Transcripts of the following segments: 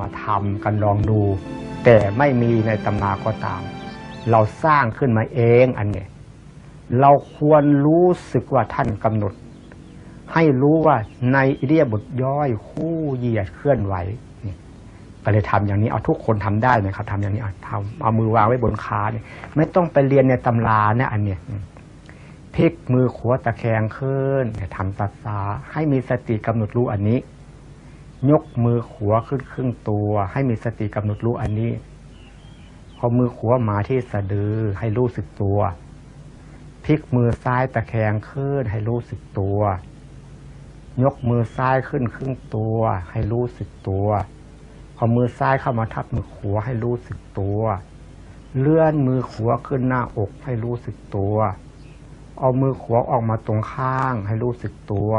มาทำกันลองดู แต่ไม่มีในตำราก็ตาม เราสร้างขึ้นมาเองอันเนี้ยเราควรรู้สึกว่าท่านกำหนด ให้รู้ว่าในอิเดียบทย่อยคู่เหยียดเคลื่อนไหวนี่ก็เลยทำอย่างนี้เอาทุกคนทำได้นะครับทำอย่างนี้เอาทำเอามือวางไว้บนขาเนี่ยไม่ต้องไปเรียนในตำรานี่ยอันเนี้ยพลิกมือขวาตะแคงขึ้นเนี่ยทำตาซาให้มีสติกำหนดรู้อันนี้ ยกมือขวาขึ้นครึ่งตัว ให้มีสติกำหนดรู้อันนี้พอมือขวามาที่สะดือให้รู้สึกตัวพลิกมือซ้ายตะแคงขึ้นให้รู้สึกตัว ยกมือซ้ายขึ้นครึ่งตัว ให้รู้สึกตัวพอมือซ้ายเข้ามาทับมือขวาให้รู้สึกตัว เลื่อนมือขวาขึ้นหน้าอกให้รู้สึกตัว เอามือขวาออกมาตรงข้างให้รู้สึกตัว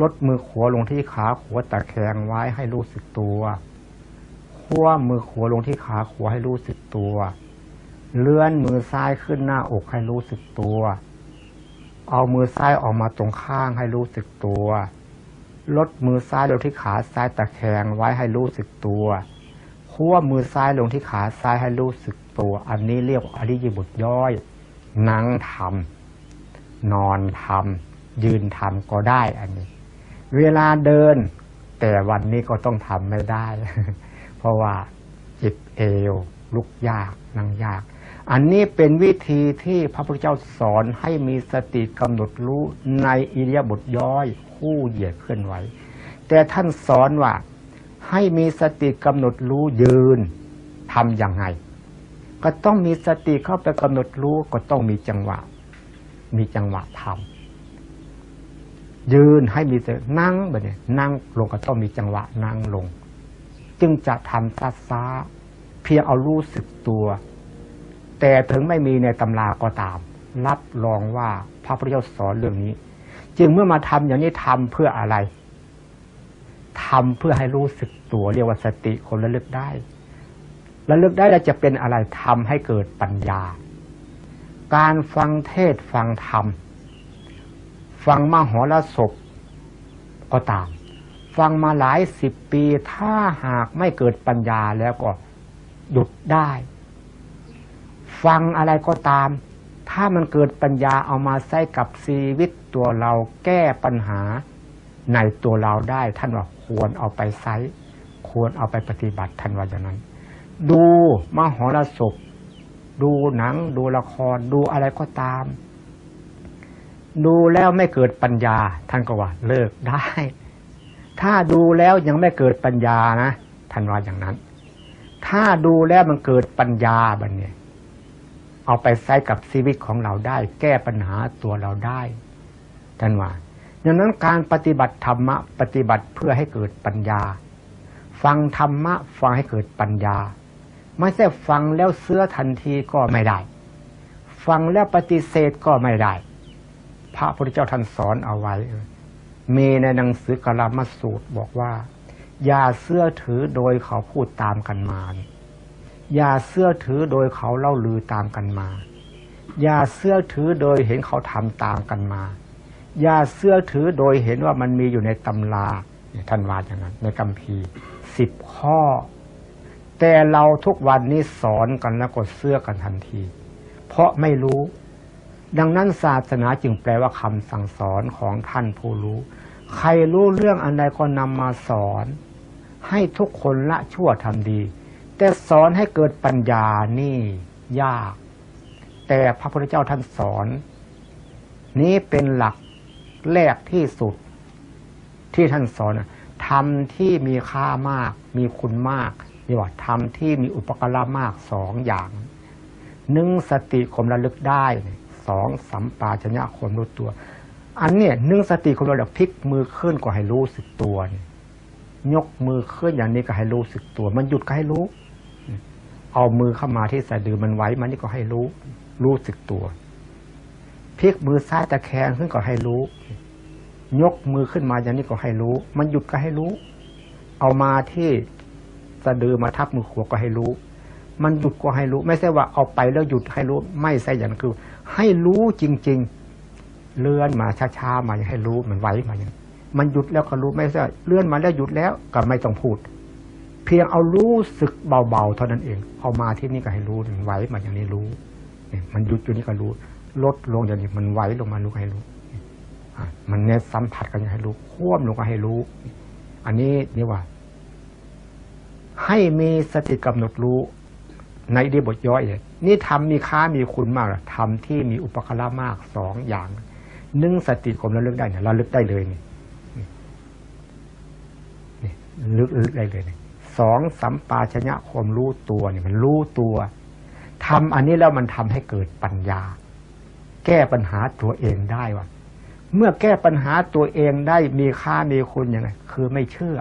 ลดมือขวาลงที่ขาขวาตะแคงไว้ให้รู้สึกตัวคว้ามือขวาลงที่ขาขวาให้รู้สึกตัว เลื่อนมือซ้ายขึ้นหน้าอกให้รู้สึกตัว เอามือซ้ายออกมาตรงข้างให้รู้สึกตัว ลดมือซ้ายลงที่ขาซ้ายตะแคงไว้ให้รู้สึกตัวคั่วมือซ้ายลงที่ขาซ้ายให้รู้สึกตัว อันนี้เรียกว่าอริยบทย่อยนั่งทำนอนทำยืนทำก็ได้อันนี้ เวลาเดิน แต่วันนี้ก็ต้องทำไม่ได้ เพราะว่าจิบเอว ลุกยากนั่งยาก อันนี้เป็นวิธีที่พระพุทธเจ้าสอนให้มีสติกำหนดรู้ในอิริยาบถย่อยคู่เหยียดเคลื่อนไหว แต่ท่านสอนว่าให้มีสติกำหนดรู้ยืนทำอย่างไง ก็ต้องมีสติเข้าไปกำหนดรู้ก็ต้องมีจังหวะ มีจังหวะทำ ยืนให้มีสตินั่งแบบนี้นั่งลงก็ต้องมีจังหวะนั่งลง จึงจะทำซาซาเพียงเอารู้สึกตัว แต่ถึงไม่มีในตำราก็ตาม รับรองว่าพระพุทธเจ้าสอนเรื่องนี้ จึงเมื่อมาทำอย่างนี้ทำเพื่ออะไรทำเพื่อให้รู้สึกตัวเรียกว่าสติคนระลึกได้ระลึกได้แล้วจะเป็นอะไรทำให้เกิดปัญญา การฟังเทศฟังธรรม ฟังมาหรสพก็ตาม ฟังมาหลายสิบปี ถ้าหากไม่เกิดปัญญาแล้วก็หยุดได้ ฟังอะไรก็ตาม ถ้ามันเกิดปัญญาเอามาใช้กับชีวิตตัวเราแก้ปัญหาในตัวเราได้ท่านว่าควรเอาไปใช้ควรเอาไปปฏิบัติท่านว่าอย่างนั้น ดูมหรสพดูหนัง ดูละครดูอะไรก็ตาม ดูแล้วไม่เกิดปัญญาท่านก็ว่าเลิกได้ ถ้าดูแล้วยังไม่เกิดปัญญานะท่านว่าอย่างนั้น ถ้าดูแล้วมันเกิดปัญญาบันเนี่ยเอาไปใช้กับชีวิตของเราได้ แก้ปัญหาตัวเราได้ท่านว่าดังนั้นการปฏิบัติธรรมะปฏิบัติเพื่อให้เกิดปัญญา ฟังธรรมะฟังให้เกิดปัญญา ไม่ใช่ฟังแล้วเสื้อทันทีก็ไม่ได้ ฟังแล้วปฏิเสธก็ไม่ได้ พระพุทธเจ้าท่านสอนเอาไว้ มีในหนังสือกลามาสูตรบอกว่า อย่าเสื้อถือโดยเขาพูดตามกันมา อย่าเสื้อถือโดยเขาเล่าลือตามกันมา อย่าเสื้อถือโดยเห็นเขาทำตามกันมา อย่าเสื้อถือโดยเห็นว่ามันมีอยู่ในตำราท่านว่าอย่างนั้น ในกัมพีสิบข้อ แต่เราทุกวันนี้สอนกันแล้วก็เสื้อกันทันที เพราะไม่รู้ ดังนั้นศาสนาจึงแปลว่าคำสั่งสอนของท่านผู้รู้ ใครรู้เรื่องอันใดก็นำมาสอน ให้ทุกคนละชั่วทำดี แต่สอนให้เกิดปัญญานี่ยาก แต่พระพุทธเจ้าท่านสอน นี้เป็นหลักแรกที่สุด ที่ท่านสอนทำที่มีค่ามาก มีคุณมากเรียกว่าทำที่มีอุปการะมากสองอย่าง หนึ่งสติขมระลึกได้ สองสัมปาชัญญะข่มรู้ตัว อันเนี้ยนึ่งสติข่มระลึกพลิกมือขึ้นก็ให้รู้สึกตัว ยกมือขึ้นอย่างนี้ก็ให้รู้สึกตัว มันหยุดก็ให้รู้ เอามือเข้ามาที่สะดือมันไว้มันนี่ก็ให้รู้ รู้สึกตัวพลิกมือซ้ายตะแคงขึ้นก็ให้รู้ ยกมือขึ้นมาอย่างนี้ก็ให้รู้ มันหยุดก็ให้รู้ เอามาที่สะดือมาทับมือขวาก็ให้รู้ มันหยุดก็ให้รู้ ไม่ใช่ว่าเอาไปแล้วหยุดให้รู้ ไม่ใช่อย่างนั้นคือ ให้รู้จริง ๆ เลื่อนมาช้าๆมาให้รู้มันไหวมาอย่างมันหยุดแล้วก็รู้ไม่ใช่เลื่อนมาแล้วหยุดแล้วก็ไม่ต้องพูด เพียงเอารู้สึกเบาๆเท่านั้นเอง เอามาที่นี่ก็ให้รู้มันไหวมาอย่างนี้รู้เนี่ยมันหยุดอยู่นี่ก็รู้ ลดลงอย่างนี้มันไหวลงมารู้ก็ให้รู้มันเนี่ยสัมผัสกันอย่างให้รู้ควบลงก็ให้รู้ อันนี้นี่ว่า ให้มีสติกำหนดรู้ ในดีบทย่อยเลยนี่ทำมีค่ามีคุณมากทำที่มีอุปการะมากสองอย่างหนึ่งสติผมระลึกได้เนี่ยระลึกได้เลยนี่นี่ลึกลึกได้เลยนี่สองสัมปาชญะความรู้ตัวเนี่ยมันรู้ตัวทำอันนี้แล้วมันทำให้เกิดปัญญา แก้ปัญหาตัวเองได้ว่ะเมื่อแก้ปัญหาตัวเองได้มีค่ามีคุณยังไงคือไม่เชื่อ